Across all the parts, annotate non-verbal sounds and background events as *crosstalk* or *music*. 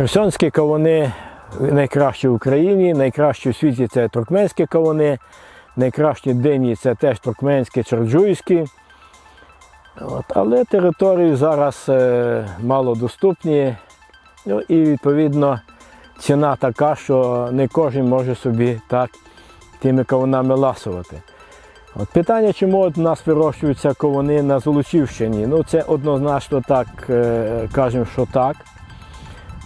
Херсонські кавуни найкращі в Україні, найкращі в світі це туркменські кавуни, найкращі дині це теж туркменські, чорджуйські. От, але території зараз е, малодоступні. Ну і відповідно ціна така, що не кожен може собі так тими кавунами ласувати. От питання, чому от у нас вирощуються кавуни на Золочівщині? Ну це однозначно так е, кажемо, що так.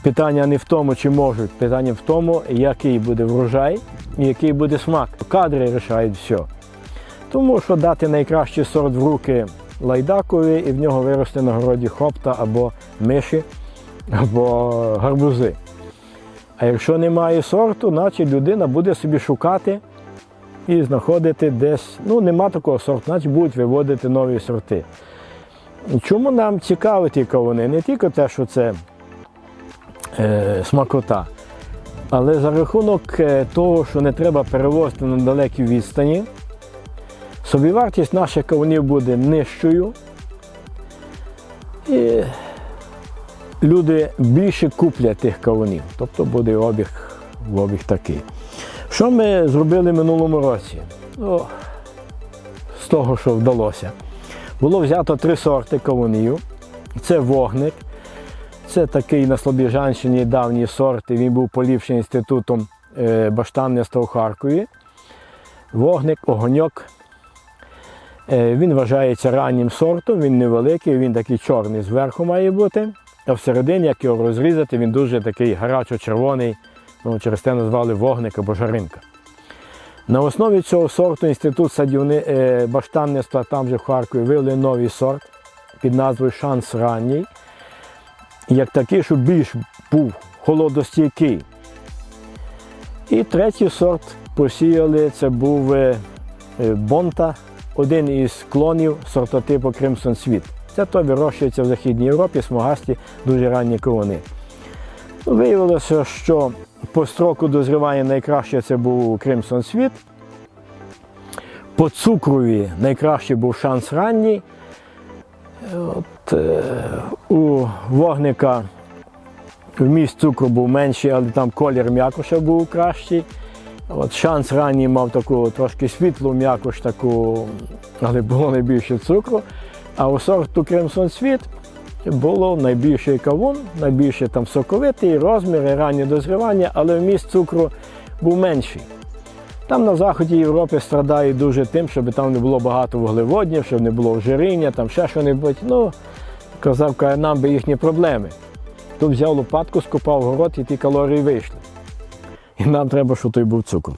Питання не в тому, чи можуть, питання в тому, який буде врожай і який буде смак. Кадри рішають все. Тому що дати найкращий сорт в руки лайдакові і в нього виросте на городі хопта або миші, або гарбузи. А якщо немає сорту, значить людина буде собі шукати і знаходити десь, ну нема такого сорту, значить будуть виводити нові сорти. Чому нам цікаві ті кавуни? Не тільки те, що це смакота, але за рахунок е, того, що не треба перевозити на далекі відстані, собівартість наших кавунів буде нижчою. І люди більше куплять тих кавунів, тобто буде обіг, обіг такий. Що ми зробили минулому році? Ну, з того, що вдалося. Було взято три сорти кавунів. Це вогник. Це такий на Слобіжанщині давній сорт. і Він був поліпшений інститутом е, баштанництва у Харкові. Вогник, огоньок. Е, Він вважається раннім сортом, він невеликий, він такий чорний зверху має бути. А всередині, як його розрізати, він дуже такий гарячо-червоний, ну, через те назвали вогник або жаринка. На основі цього сорту інститут садівни, е, баштанництва там же в Харкові вивели новий сорт під назвою Шанс ранній. Як такий, щоб більш був холодостійкий. І третій сорт посіяли, це був е, е, Бонта, один із клонів сортотипу Crimson Світ. Це то вирощується в Західній Європі, смугасті, дуже ранні. Ну, Виявилося, що по строку дозрівання найкраще це був Crimson Світ. По цукрові найкращий був шанс ранній. От, е, у вогника вміст цукру був менший, але там колір м'якоша був кращий. От шанс ранній мав таку трошки світлу м'якош, таку, але було найбільше цукру. А у сорту Crimson Світ було найбільший кавун, найбільше там соковитий, розміри, раннє дозрівання, але вміст цукру був менший. Там на заході Європи страдають дуже тим, щоб там не було багато вуглеводнів, щоб не було вжиріння, там ще що-небудь. Ну, казав, каже, нам би їхні проблеми. Тут взяв лопатку, скопав город і ті калорії вийшли. І нам треба, щоб той був цукор.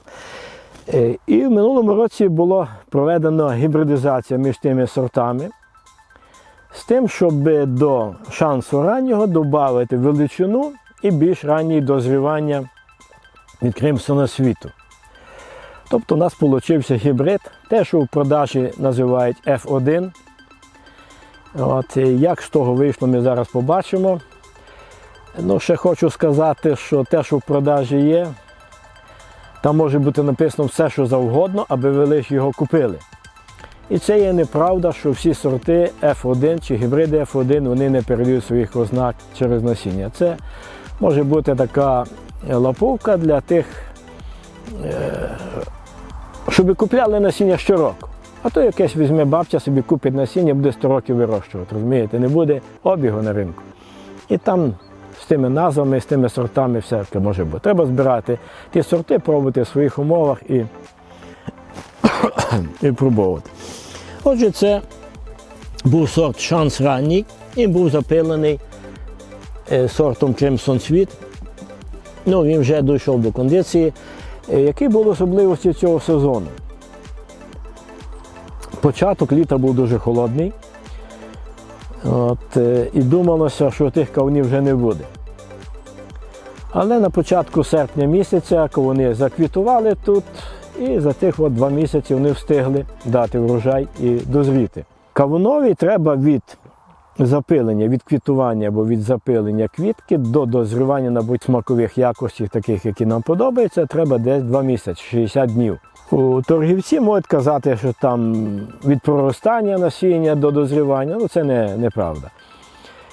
Е, І в минулому році було проведено гібридизація між тими сортами з тим, щоб до шансу раннього додати величину і більш раннє дозрівання від Кримсона світу. Тобто у нас вийшов гібрид, те, що в продажі називають F1. От, як з того вийшло, ми зараз побачимо. Ну, ще хочу сказати, що те, що в продажі є, там може бути написано все, що завгодно, аби ви його купили. І це є неправда, що всі сорти F1 чи гібриди F1 вони не передають своїх ознак через насіння. Це може бути така лаповка для тих, е, щоб купляли насіння щороку. А то якесь візьме бабця, собі купить насіння, буде 100 років вирощувати. Розумієте, не буде обігу на ринку. І там з тими назвами, з тими сортами все таке може бути. Треба збирати ті сорти, пробувати в своїх умовах і, *coughs* і пробувати. Отже, це був сорт шанс ранній і був запилений е, сортом Crimson Світ. Ну, він вже дійшов до кондиції. Е, Які були особливості цього сезону? Початок літа був дуже холодний. От, е, і думалося, що тих кавунів вже не буде. Але на початку серпня місяця кавуни заквітували тут, і за тих от два місяці вони встигли дати врожай і дозріти. Кавунові треба від запилення, від квітування або від запилення квітки до дозрівання набуть смакових якостей, таких, які нам подобаються, треба десь 2 місяці, 60 днів. У торгівці можуть казати, що там від проростання насіння до дозрівання, ну це не, неправда.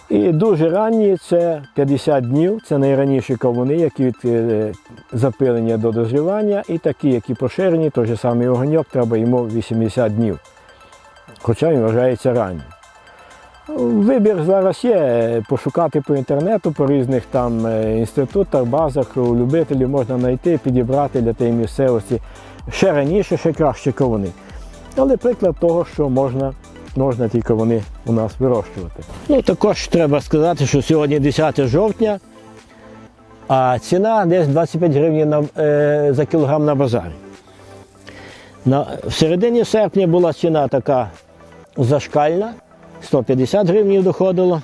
І дуже ранні це 50 днів, це найраніші кавуни, які від е, запилення до дозрівання, і такі, які поширені, той же самий огоньок, треба йому 80 днів. Хоча він вважається раннім. Вибір зараз є, пошукати по інтернету, по різних там е, інститутах, базах, у любителів можна знайти, підібрати для тієї місцевості ще раніше, ще краще кавуни. Але приклад того, що можна, можна ті кавуни у нас вирощувати. Ну, також треба сказати, що сьогодні 10 жовтня, а ціна десь 25 гривень на, е, за кілограм на базарі. На, в середині серпня була ціна така зашкальна, 150 гривень доходило.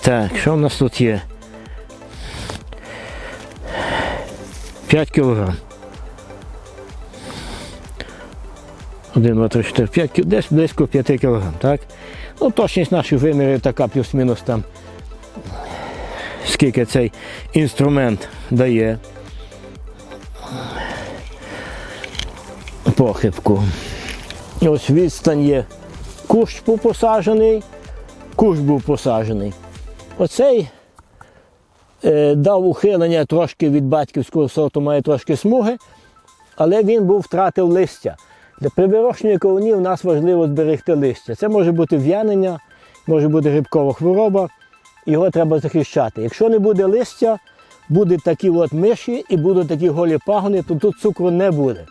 Так, що в нас тут є? 5 кілограм. 1, 2, 3, 4, 5, кі- десь близько 5 кілограм, так? Ну, точність наших вимірів така плюс-мінус там, скільки цей інструмент дає. Похибку. Ось відстань є. Кущ був посаджений, кущ був посаджений. Оцей е, дав ухилення трошки від батьківського сорту, має трошки смуги, але він був втратив листя. Для вирощуванні кавунів нас важливо зберегти листя. Це може бути в'янення, може бути грибкова хвороба, його треба захищати. Якщо не буде листя, будуть такі от миші і будуть такі голі пагони, то тут цукру не буде.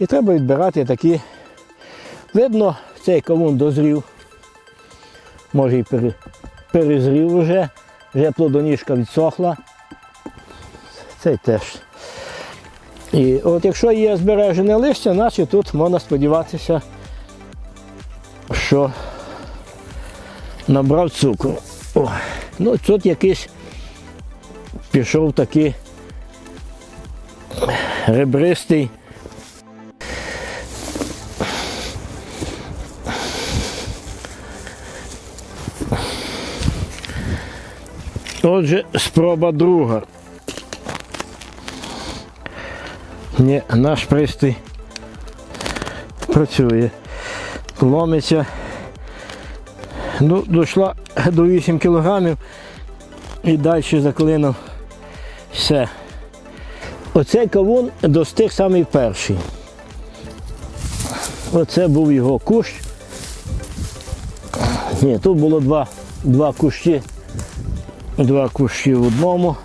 І треба відбирати такі. Видно, цей кавун дозрів, може і перезрів вже, вже плодоніжка відсохла. Цей теж. І от якщо є збережене листя, значить тут можна сподіватися, що набрав цукру. О, ну тут якийсь пішов такий ребристий. Отже, спроба друга. Ні, наш пристрій працює. Ломиться. Ну, дійшла до 8 кілограмів і далі заклинув все. Оцей кавун достиг самий перший. Оце був його кущ. Ні, тут було два, два кущі. Два кущі в одному.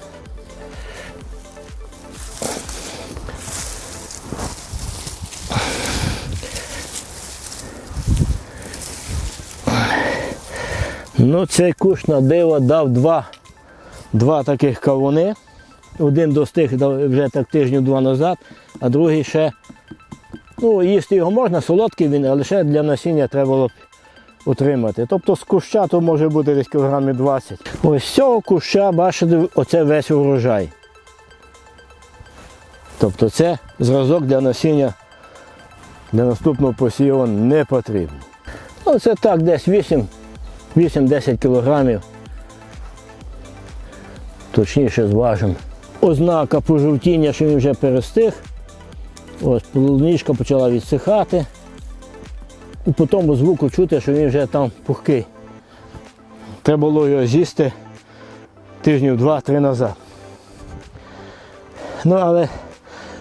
Ну, цей кущ на диво дав два, два таких кавуни. Один достиг вже так тижнів два назад, а другий ще. Ну, їсти його можна, солодкий він, але ще для насіння треба було б утримати. Тобто з куща то може бути десь кілограмів 20. Ось з цього куща, бачите, оце весь урожай. Тобто це зразок для насіння для наступного посіву не потрібно. Ну, це так, десь 8 8-10 кілограмів. Точніше зважимо. Ознака пожовтіння, що він вже перестиг. Ось полуничка почала відсихати. І по тому звуку чути, що він вже там пухкий. Треба було його з'їсти тижнів два-три назад. Ну, але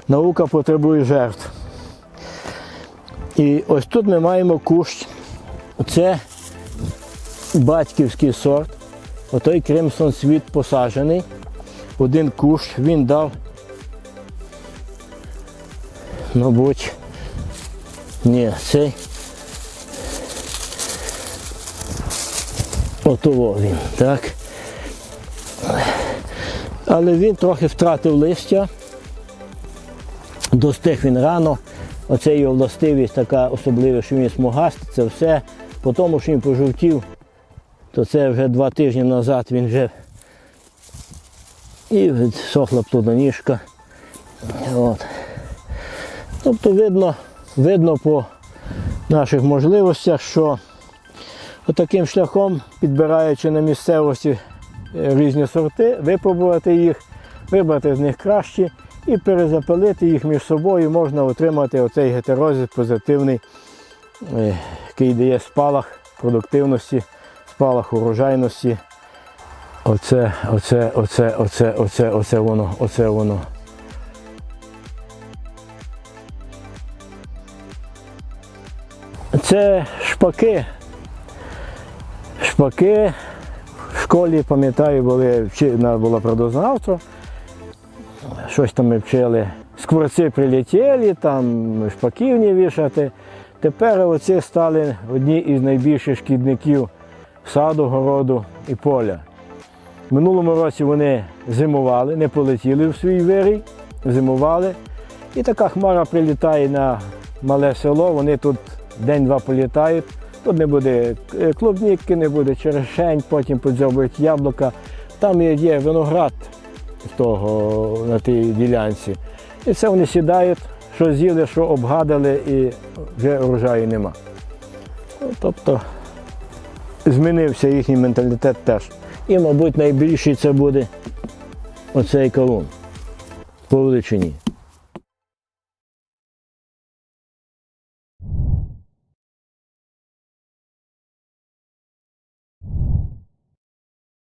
наука потребує жертв. І ось тут ми маємо кущ. Це батьківський сорт. Отой Кримсон світ посаджений. Один кущ він дав, мабуть, ні, цей. Отово він, так. Але він трохи втратив листя. Достиг він рано. Оце його властивість така особлива, що він смугастий, це все. По тому, що він пожовтів, то це вже два тижні назад він вже і сохла плодоніжка. От. Тобто видно, видно по наших можливостях, що таким шляхом, підбираючи на місцевості е, різні сорти, випробувати їх, вибрати з них кращі і перезапилити їх між собою, можна отримати оцей гетерозис позитивний, е, який дає спалах продуктивності, спалах урожайності. Оце, оце, оце, оце, оце, оце воно, оце воно. Це шпаки. Шпаки. В школі, пам'ятаю, були, було природознавство. Щось там ми вчили. Скворці прилетіли, там шпаків не вішати. Тепер оці стали одні із найбільших шкідників саду, городу і поля. Минулому році вони зимували, не полетіли в свій вирій, зимували. І така хмара прилітає на мале село, вони тут день-два політають. Тут не буде е, клубніки, не буде черешень, потім подзьобують яблука. Там є, виноград того, на тій ділянці. І це вони сідають, що з'їли, що обгадали, і вже урожаю нема. Ну, тобто змінився їхній менталітет теж. І, мабуть, найбільший це буде оцей колун по величині.